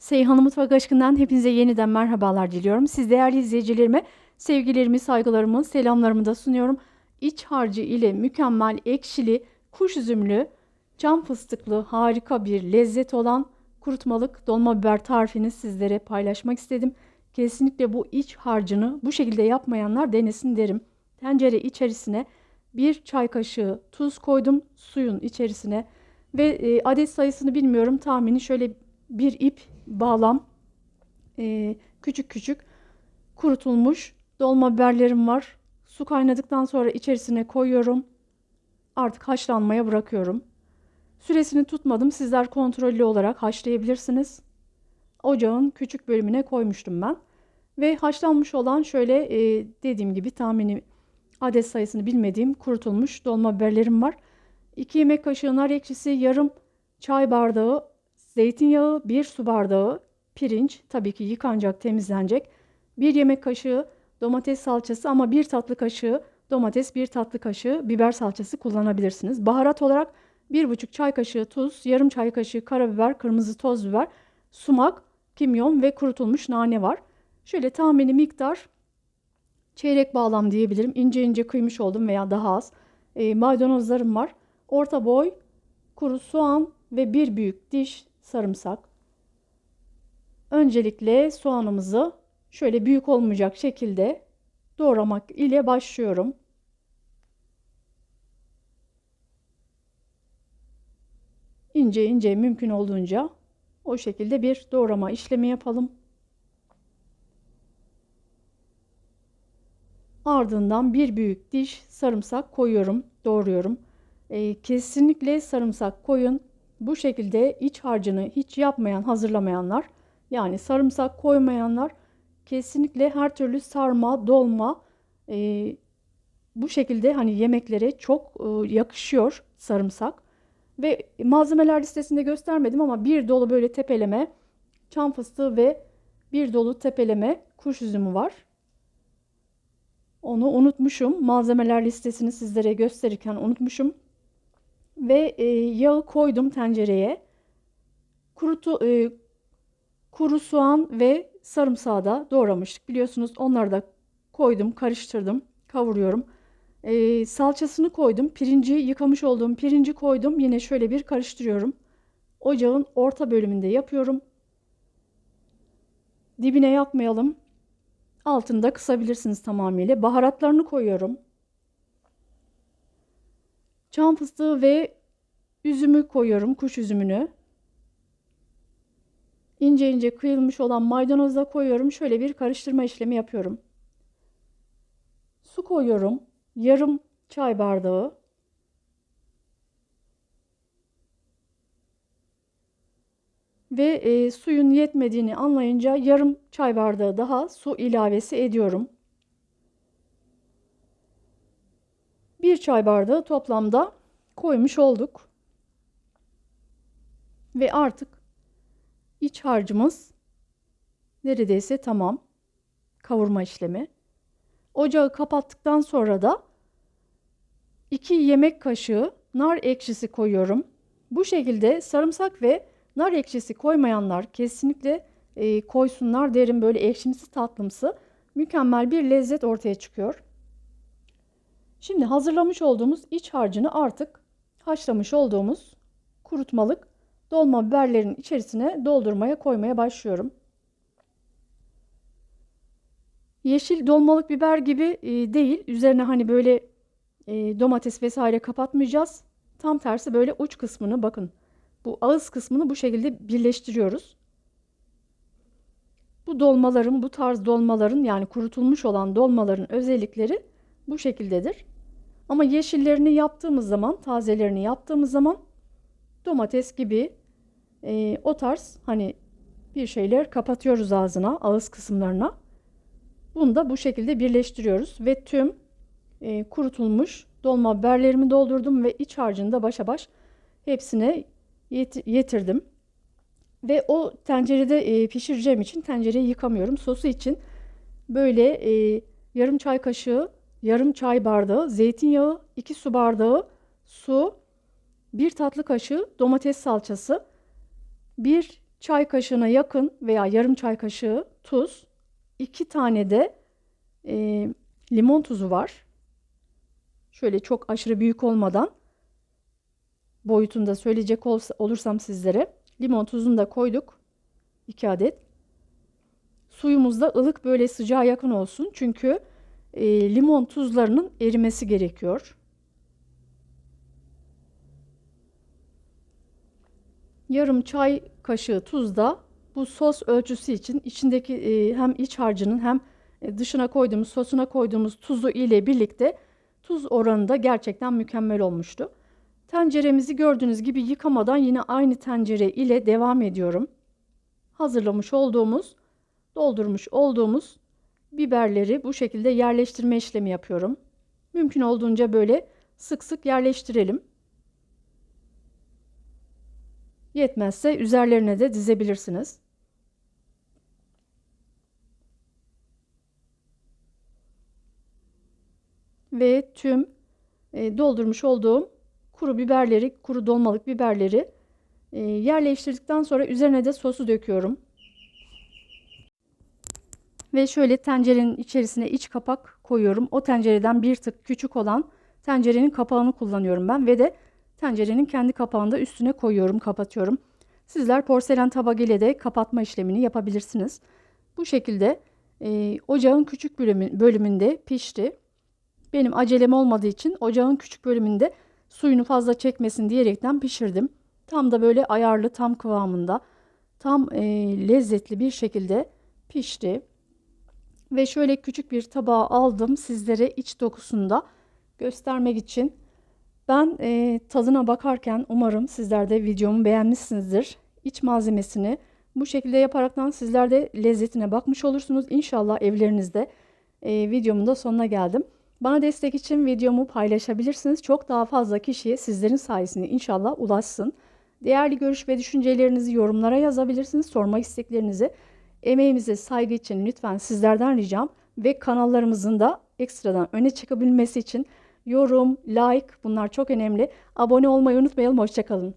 Seyhan Mutfak Aşkı'ndan hepinize yeniden merhabalar diliyorum. Siz değerli izleyicilerime sevgilerimi, saygılarımı, selamlarımı da sunuyorum. İç harcı ile mükemmel ekşili, kuş üzümlü, cam fıstıklı harika bir lezzet olan kurutmalık dolma biber tarifini sizlere paylaşmak istedim. Kesinlikle bu iç harcını bu şekilde yapmayanlar denesin derim. Tencere içerisine bir çay kaşığı tuz koydum suyun içerisine ve e, adet sayısını bilmiyorum tahmini şöyle bir ip bağlam e, küçük küçük kurutulmuş dolma biberlerim var. Su kaynadıktan sonra içerisine koyuyorum. Artık haşlanmaya bırakıyorum. Süresini tutmadım. Sizler kontrollü olarak haşlayabilirsiniz. Ocağın küçük bölümüne koymuştum ben. Ve haşlanmış olan şöyle e, dediğim gibi tahmini adet sayısını bilmediğim kurutulmuş dolma biberlerim var. 2 yemek kaşığı nar ekşisi, yarım çay bardağı zeytinyağı, 1 su bardağı pirinç, tabii ki yıkanacak, temizlenecek. 1 yemek kaşığı domates salçası ama 1 tatlı kaşığı domates, 1 tatlı kaşığı biber salçası kullanabilirsiniz. Baharat olarak 1,5 çay kaşığı tuz, yarım çay kaşığı karabiber, kırmızı toz biber, sumak, kimyon ve kurutulmuş nane var. Şöyle tahmini miktar çeyrek bağlam diyebilirim. İnce ince kıymış oldum veya daha az. E, maydanozlarım var. Orta boy kuru soğan ve bir büyük diş sarımsak. Öncelikle soğanımızı şöyle büyük olmayacak şekilde doğramak ile başlıyorum. İnce ince mümkün olduğunca o şekilde bir doğrama işlemi yapalım. Ardından bir büyük diş sarımsak koyuyorum, doğruyorum. Ee, kesinlikle sarımsak koyun. Bu şekilde iç harcını hiç yapmayan, hazırlamayanlar, yani sarımsak koymayanlar kesinlikle her türlü sarma, dolma e, bu şekilde hani yemeklere çok e, yakışıyor sarımsak. Ve malzemeler listesinde göstermedim ama bir dolu böyle tepeleme çam fıstığı ve bir dolu tepeleme kuş üzümü var. Onu unutmuşum. Malzemeler listesini sizlere gösterirken unutmuşum. Ve e, yağı koydum tencereye. Kurutu, e, kuru soğan ve sarımsağı da doğramıştık. Biliyorsunuz onları da koydum, karıştırdım, kavuruyorum. E, salçasını koydum. Pirinci yıkamış olduğum pirinci koydum. Yine şöyle bir karıştırıyorum. Ocağın orta bölümünde yapıyorum. Dibine yakmayalım. Altını da kısabilirsiniz tamamıyla. Baharatlarını koyuyorum. Çam fıstığı ve üzümü koyuyorum. Kuş üzümünü. İnce ince kıyılmış olan maydanozu da koyuyorum. Şöyle bir karıştırma işlemi yapıyorum. Su koyuyorum. Yarım çay bardağı. Ve e, suyun yetmediğini anlayınca yarım çay bardağı daha su ilavesi ediyorum. Bir çay bardağı toplamda koymuş olduk. Ve artık iç harcımız neredeyse tamam. Kavurma işlemi. Ocağı kapattıktan sonra da 2 yemek kaşığı nar ekşisi koyuyorum. Bu şekilde sarımsak ve nar ekşisi koymayanlar kesinlikle e, koysunlar derim böyle ekşimsi tatlımsı mükemmel bir lezzet ortaya çıkıyor. Şimdi hazırlamış olduğumuz iç harcını artık haşlamış olduğumuz kurutmalık dolma biberlerin içerisine doldurmaya koymaya başlıyorum. Yeşil dolmalık biber gibi e, değil. Üzerine hani böyle e, domates vesaire kapatmayacağız. Tam tersi böyle uç kısmını bakın. Bu ağız kısmını bu şekilde birleştiriyoruz. Bu dolmaların, bu tarz dolmaların yani kurutulmuş olan dolmaların özellikleri bu şekildedir. Ama yeşillerini yaptığımız zaman, tazelerini yaptığımız zaman domates gibi e, o tarz hani bir şeyler kapatıyoruz ağzına, ağız kısımlarına. Bunu da bu şekilde birleştiriyoruz ve tüm e, kurutulmuş dolma biberlerimi doldurdum ve iç harcını da başa baş hepsine yet yetirdim. Ve o tencerede e, pişireceğim için tencereyi yıkamıyorum. Sosu için böyle e, yarım çay kaşığı, yarım çay bardağı zeytinyağı, 2 su bardağı su, 1 tatlı kaşığı domates salçası, 1 çay kaşığına yakın veya yarım çay kaşığı tuz, 2 tane de e, limon tuzu var. Şöyle çok aşırı büyük olmadan boyutunda söyleyecek olsa, olursam sizlere limon tuzunu da koyduk. 2 adet. Suyumuz da ılık böyle sıcağa yakın olsun. Çünkü e, limon tuzlarının erimesi gerekiyor. Yarım çay kaşığı tuz da bu sos ölçüsü için içindeki e, hem iç harcının hem e, dışına koyduğumuz sosuna koyduğumuz tuzu ile birlikte tuz oranı da gerçekten mükemmel olmuştu. Tenceremizi gördüğünüz gibi yıkamadan yine aynı tencere ile devam ediyorum. Hazırlamış olduğumuz, doldurmuş olduğumuz biberleri bu şekilde yerleştirme işlemi yapıyorum. Mümkün olduğunca böyle sık sık yerleştirelim. Yetmezse üzerlerine de dizebilirsiniz. Ve tüm e, doldurmuş olduğum kuru biberleri, kuru dolmalık biberleri e, yerleştirdikten sonra üzerine de sosu döküyorum. Ve şöyle tencerenin içerisine iç kapak koyuyorum. O tencereden bir tık küçük olan tencerenin kapağını kullanıyorum ben ve de tencerenin kendi kapağını da üstüne koyuyorum, kapatıyorum. Sizler porselen tabak ile de kapatma işlemini yapabilirsiniz. Bu şekilde e, ocağın küçük bölümü, bölümünde pişti. Benim acelem olmadığı için ocağın küçük bölümünde suyunu fazla çekmesin diyerekten pişirdim. Tam da böyle ayarlı, tam kıvamında, tam e, lezzetli bir şekilde pişti. Ve şöyle küçük bir tabağa aldım sizlere iç dokusunda göstermek için. Ben e, tadına bakarken umarım sizler de videomu beğenmişsinizdir. İç malzemesini bu şekilde yaparaktan sizler de lezzetine bakmış olursunuz. İnşallah evlerinizde e, videomun da sonuna geldim. Bana destek için videomu paylaşabilirsiniz. Çok daha fazla kişiye sizlerin sayesinde inşallah ulaşsın. Değerli görüş ve düşüncelerinizi yorumlara yazabilirsiniz. Sorma isteklerinizi emeğimize saygı için lütfen sizlerden ricam ve kanallarımızın da ekstradan öne çıkabilmesi için yorum, like bunlar çok önemli. Abone olmayı unutmayalım. Hoşçakalın.